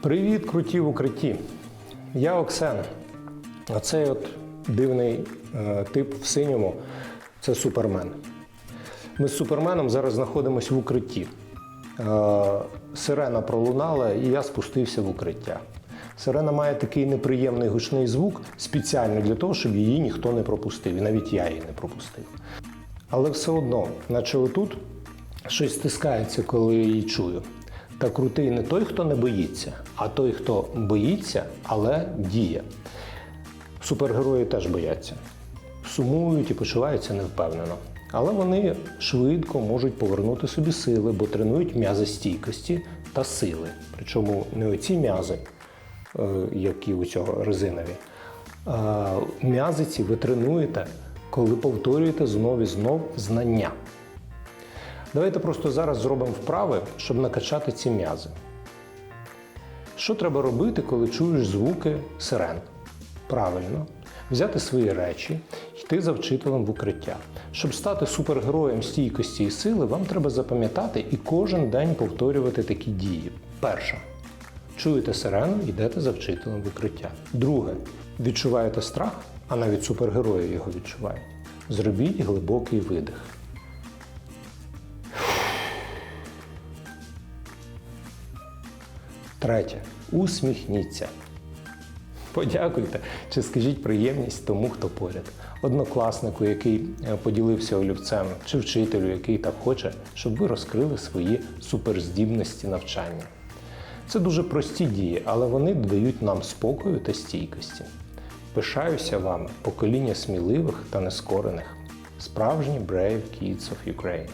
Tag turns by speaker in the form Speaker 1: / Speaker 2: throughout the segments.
Speaker 1: Привіт, круті в укритті! Я Оксен. А цей от дивний е, тип в синьому це супермен. Ми з суперменом зараз знаходимося в укритті. Е, сирена пролунала, і я спустився в укриття. Сирена має такий неприємний гучний звук спеціально для того, щоб її ніхто не пропустив. І навіть я її не пропустив. Але все одно, наче отут щось стискається, коли я її чую. Та крутий не той, хто не боїться, а той, хто боїться, але діє. Супергерої теж бояться, сумують і почуваються невпевнено. Але вони швидко можуть повернути собі сили, бо тренують м'язи стійкості та сили. Причому не оці м'язи, е, які у цього резинові. а М'язи ці ви тренуєте, коли повторюєте знов і знов знання. Давайте просто зараз зробимо вправи, щоб накачати ці м'язи. Що треба робити, коли чуєш звуки сирен? Правильно, взяти свої речі, йти за вчителем в укриття. Щоб стати супергероєм стійкості і сили, вам треба запам'ятати і кожен день повторювати такі дії. Перша. Чуєте сирену, йдете за вчителем в укриття. Друге. Відчуваєте страх, а навіть супергерої його відчувають. Зробіть глибокий видих. Третє. Усміхніться. Подякуйте чи скажіть приємність тому, хто поряд. Однокласнику, який е, поділився олівцем, чи вчителю, який так хоче, щоб ви розкрили свої суперздібності навчання. Це дуже прості дії, але вони додають нам спокою та стійкості. Пишаюся вами, покоління сміливих та нескорених. Справжні Brave Kids of Ukraine.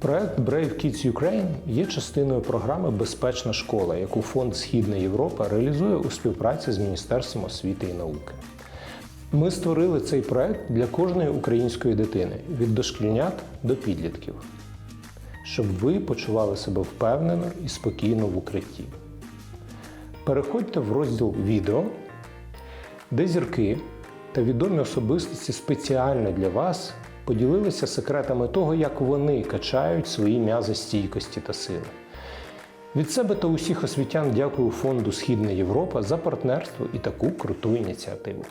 Speaker 1: Проект Brave Kids Ukraine є частиною програми Безпечна школа, яку фонд Східна Європа реалізує у співпраці з Міністерством освіти і науки. Ми створили цей проект для кожної української дитини від дошкільнят до підлітків, щоб ви почували себе впевнено і спокійно в укритті. Переходьте в розділ відео, де зірки та відомі особистості спеціально для вас поділилися секретами того, як вони качають свої м'язи стійкості та сили. Від себе та усіх освітян дякую фонду Східна Європа за партнерство і таку круту ініціативу.